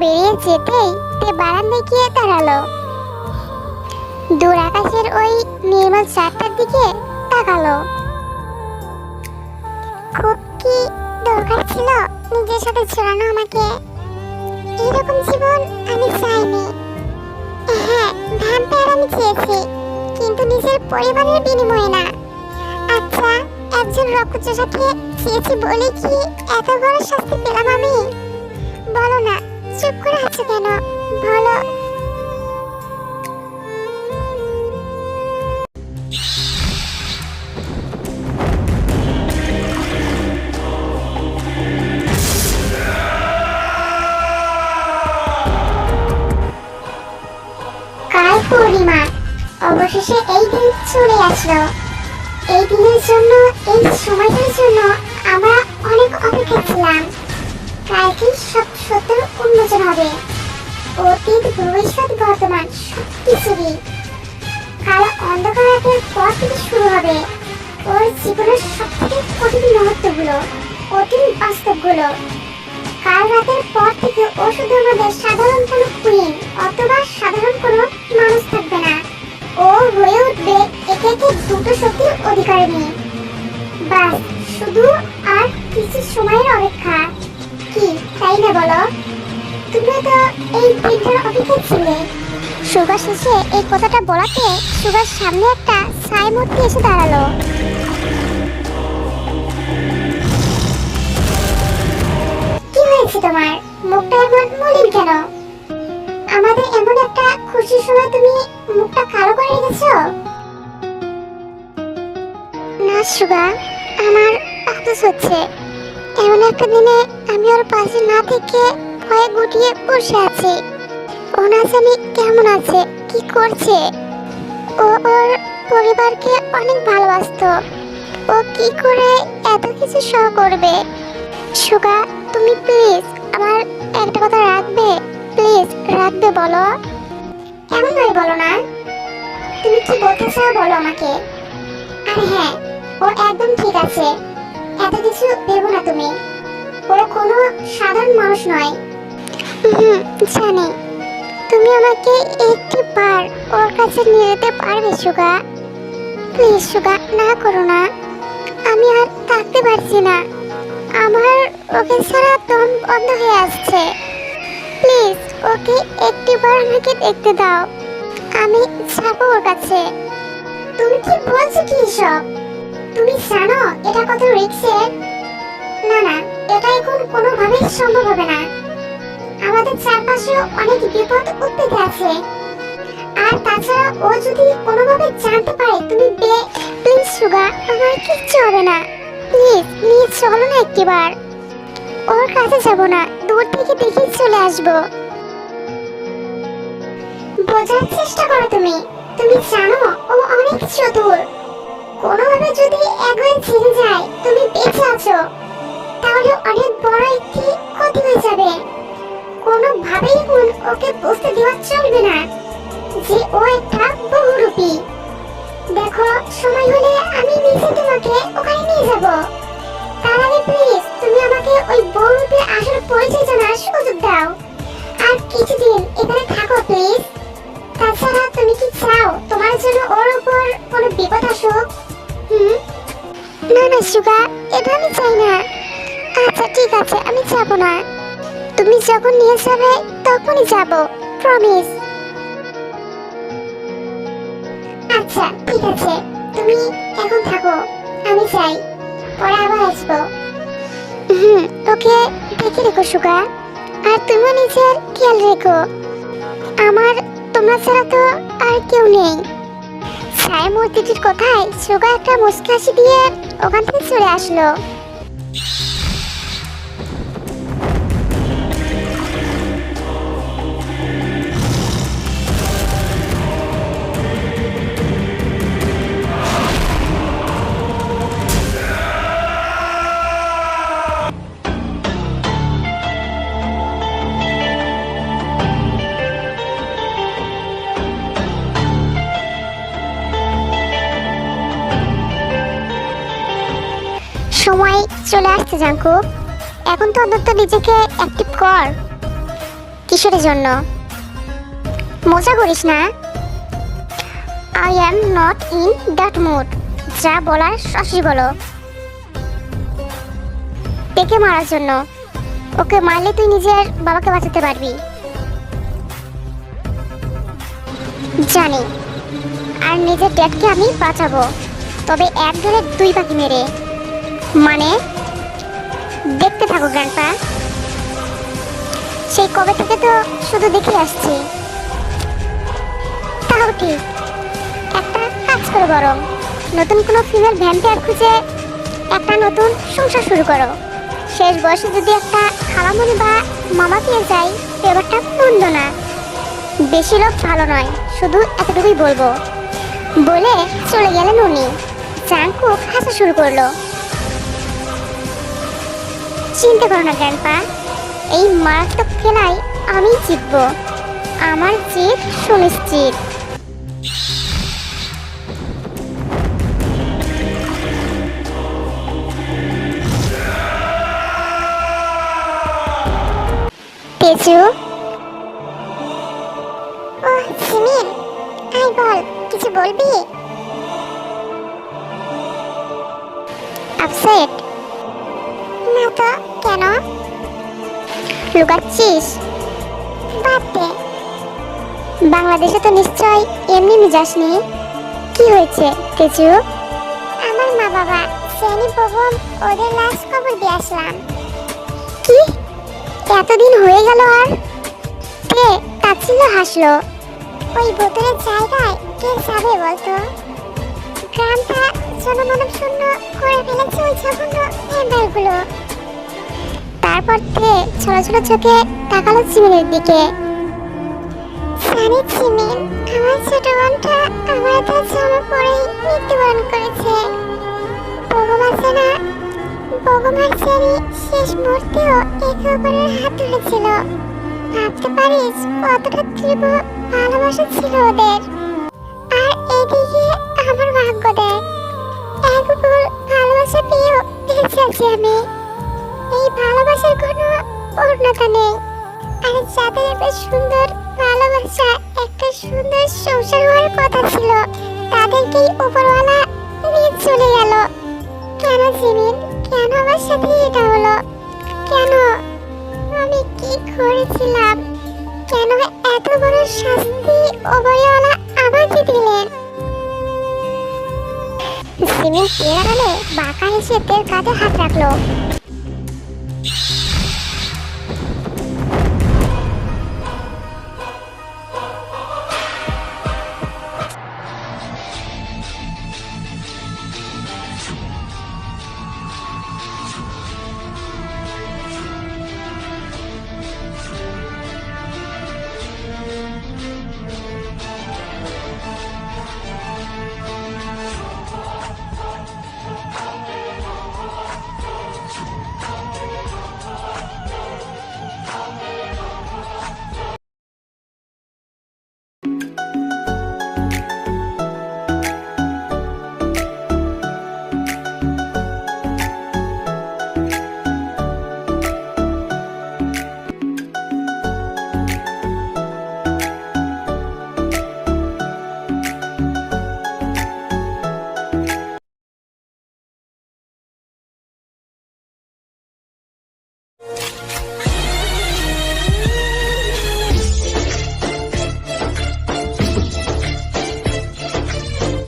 বেরিয়ে যেতেই তে বারান্দায় গিয়ে দাঁড়াল। দূর আকাশের ওই নির্মল চারটার দিকে তাকালো। খুব কি দরকার ছিল নিজের সাথে জড়ানো আমাকে? এরকম জীবন আমি চাইনি। হ্যাঁ ভ্যাম্পায়ার আমি চেয়েছি, কিন্তু নিজের পরিবারের বিনিময়ে না। আচ্ছা একজন রক্তচোষাকে চেয়েছি বলে কি এত বড় শাস্তি পেলাম আমি? বলো না চুপ করে আছো কেন? পূর্ণিমা। অবশেষে এই দিন চলে আসলো। এই দিনের জন্য, এই সময়টার জন্য আমরা অনেক অপেক্ষা ছিলাম। কালকে সব সত্য উন্মোচন হবে। অতীত, ভবিষ্যৎ, বর্তমান সব কিছুরই কাল অন্ধকার রাতের পর থেকে শুরু হবে। ওর জীবনের সব থেকে কঠিন মুহূর্তগুলো, কঠিন বাস্তবগুলো। কাল রাতের পর থেকে ও শুধু আমাদের সাধারণ কোনো কুইন দিনটার অপেক্ষায় ছিলে। সুগা শেষে এই কথাটা বলাতে সুগার সামনে একটা ছাই মূর্তি এসে দাঁড়াল। কি হয়েছে তোমার? মুখটা এমন মলিন কেন? আমাদের এমন একটা খুশির সময় তুমি মুখটা কালো করে রেখেছো? না সুগা আমার আফসোস হচ্ছে। এমন একটা দিনে আমি ওর পাশে না থেকে ভয়ে গুটিয়ে বসে আছি। ও না জানি কেমন আছে? কি করছে? ও, ওর পরিবারকে অনেক ভালোবাসতো। ও কি করে এত কিছু সহ করবে? সুগা, তুমি প্লিজ আমার একটা কথা রাখবে? প্লিজ রাখবে বলো। এমন ভাবে বলো না? তুমি কি বলতে চাও বলো আমাকে? আর হ্যাঁ ও একদম ঠিক আছে। এত কিছু ভেবো না তুমি। ও কোনো সাধারণ মানুষ নয়। হুম জানি। তুমি আমাকে একটি বার ওর কাছে নিয়ে যেতে পারবে, সুগা? প্লিজ, সুগা, না করো না। আমি আর থাকতে পারছি না। আমার ওকে ছাড়া দম বন্ধ হয়ে আসছে। প্লিজ, ওকে একটিবার আমাকে দেখতে দাও। আমি যাব ওর কাছে। তুমি কি বলছো কি সব তুমি জানো এটা কত রিস্কের না না, এটা এখন কোনোভাবেই সম্ভব হবে না। আমাদের চারপাশে অনেক বিপদ উদ্বেগ আছে। আর তাছাড়া ও যদি কোনোভাবে জানতে পারে, তুমি বে প্লিজ, সুগা, আমার কিচ্ছু হবে না। প্লিজ প্লিজ, চলো না একটিবার। ওর কাছে যাব না, দূর থেকে দেখে চলে আসব। বোঝার চেষ্টা করো তুমি। তুমি জানো, ও অনেক চতুর কোনোভাবে যদি একবার ছেড়ে যায়, তুমি বেঁচে আছো। তাহলে অনেক বড় একটি নিজে তোমাকে ওখানে নিয়ে যাব। তার আগে প্লিজ তুমি আমাকে ওই বহুরূপীর আসল পরিচয় জানার সুযোগ দাও। আর কিছুদিন এখানে থাকো প্লিজ তাছাড়া তুমি কি চাও তোমার জন্য ওর উপর কোনো বিপদ আসুক? হুম? না না সুগা এটা আমি চাই না। আচ্ছা ঠিক আছে, আমি যাব না। তুমি যখন নিয়ে যাবে, তখনই যাব প্রমিস আচ্ছা ঠিক আছে। তুমি এখন আমি চাই। পরে আবার আসব। হুম ওকে, দেখে রেখো সুগা আর তুমিও নিজের খেয়াল রেখো। আমার, তোমার ছাড়া তো আর কেউ নেই। ছায়া মূর্তিটির কথায় সুগা একটা মুস্কি হাসি দিয়ে ওখান থেকে চলে আসলো। চলে আসছে, জাঙ্কু। এখন তো অন্তত নিজেকে অ্যাক্টিভ কর। কিসের জন্য? মজা করিস না? I am not in that mood যা বলার সসি বলো। পেকে মারার জন্য। ওকে মারলে তুই নিজের বাবাকে বাঁচাতে পারবি। জানি। আর নিজের ড্যাডকে আমি বাঁচাবো। তবে এক ধরে দুই পাখি মেরে। মানে দেখতে থাকো গ্র্যান্ডপা সেই কবে থেকে তো শুধু দেখে আসছি। তাও ঠিক। একটা কাজ করো বরং। নতুন কোনো ফিমেল ভ্যাম্পায়ার খুঁজে একটা নতুন সংসার শুরু করো। শেষ বয়সে যদি একটা খালামণি বা মামা পেয়ে যাই, ব্যাপারটা মন্দ না। বেশি লোক ভালো নয়, শুধু এতটুকুই বলব। বলে চলে গেলেন উনি। জাংকুক হাসা শুরু করল। চিন্তা করো না গ্র্যান্ডপা এই মারাত্মক খেলায় আমি জিতব। আমার জিত সুনিশ্চিত। তেজু? ও সিমিন না তো কেন? লুকাচ্ছিস? বাংলাদেশে তো নিশ্চয় এমনি যাসনি। কি হয়েছে, তেজু? আমার মা বাবা শ্রেণি প্রবম ওদের লাশ খবর দিয়ে আসলাম। কি? এতদিন হয়ে গেল আর? কে তাচ্ছিল্য হাসলো? ওই বোতলের জায়গায় কে যাবে বলতো? গ্রামটা জনমানব শূন্য করে ফেলেছে ওই জঘন্য ভ্যাম্পায়ারগুলো তারপর থেকে ছোট ছোট চোখে তাকালো চিমিনের দিকে। সানি চিমিন আমার ছোট বোনটা আমার হাতে জমা পড়েই মৃত্যুবরণ করেছে। শেষ মুহূর্তেও একে অপরের হাত ধরেছিল। ভাবতে পারিস কতটা তীব্র ভালোবাসা ছিল ওদের। আর এদিকে আমার ভাগ্য দেখ, এক উপর ভালোবাসা পেয়েও বেঁচে আছি আমি। ভালোবাসার কোনো পূর্ণতা নেই। আর যাদের এত সুন্দর ভালোবাসা, একটা সুন্দর সংসার হওয়ার কথা ছিল, তাদেরকেই উপরওয়ালা নিয়ে চলে গেল। কেন জিমিন? কেন আমার সাথে এটা হলো? কেন? আমি কি করেছিলাম? কেন এত বড় শাস্তি ওপরওয়ালা আমাকে দিলেন? সিমিন এড়ালে বাঁকা হেসে তের কাঁধে হাত রাখল?